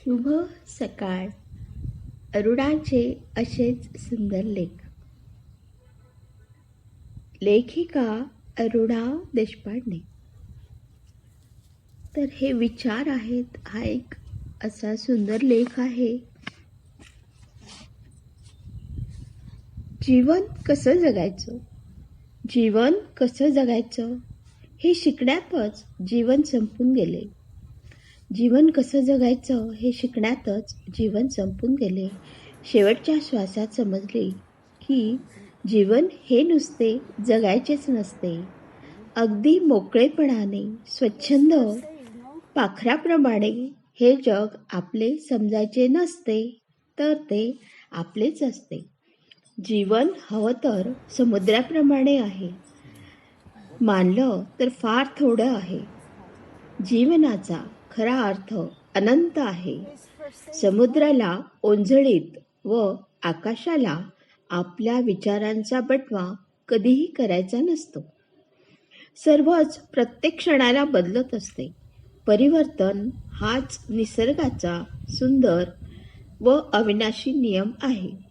शुभ सकाळ. अरुणाचे असेच सुंदर लेख. लेखिका अरुणा देशपांडे. तर हे विचार आहेत हा एक असा सुंदर लेख आहे. जीवन कसं जगायचं? जीवन कसं जगायचं? हे शिकण्यातच जीवन संपून गेले. जीवन कसं जगायचं हे शिकण्यातच जीवन संपून गेले. शेवटच्या श्वासात समजले की जीवन हे नुसते जगायचेच नसते. अगदी मोकळेपणाने स्वच्छंद पाखराप्रमाणे हे जग आपले समजायचे नसते तर ते आपलेच असते. जीवन हवं तर समुद्राप्रमाणे आहे. मानलं तर फार थोडं आहे. जीवनाचा खरा अर्थ अनंत आहे. समुद्राला ओंजळीत व आकाशाला आपल्या विचारांचा बटवा कधीही करायचा नसतो. सर्वच प्रत्येक क्षणाला बदलत असते. परिवर्तन हाच निसर्गाचा सुंदर व अविनाशी नियम आहे.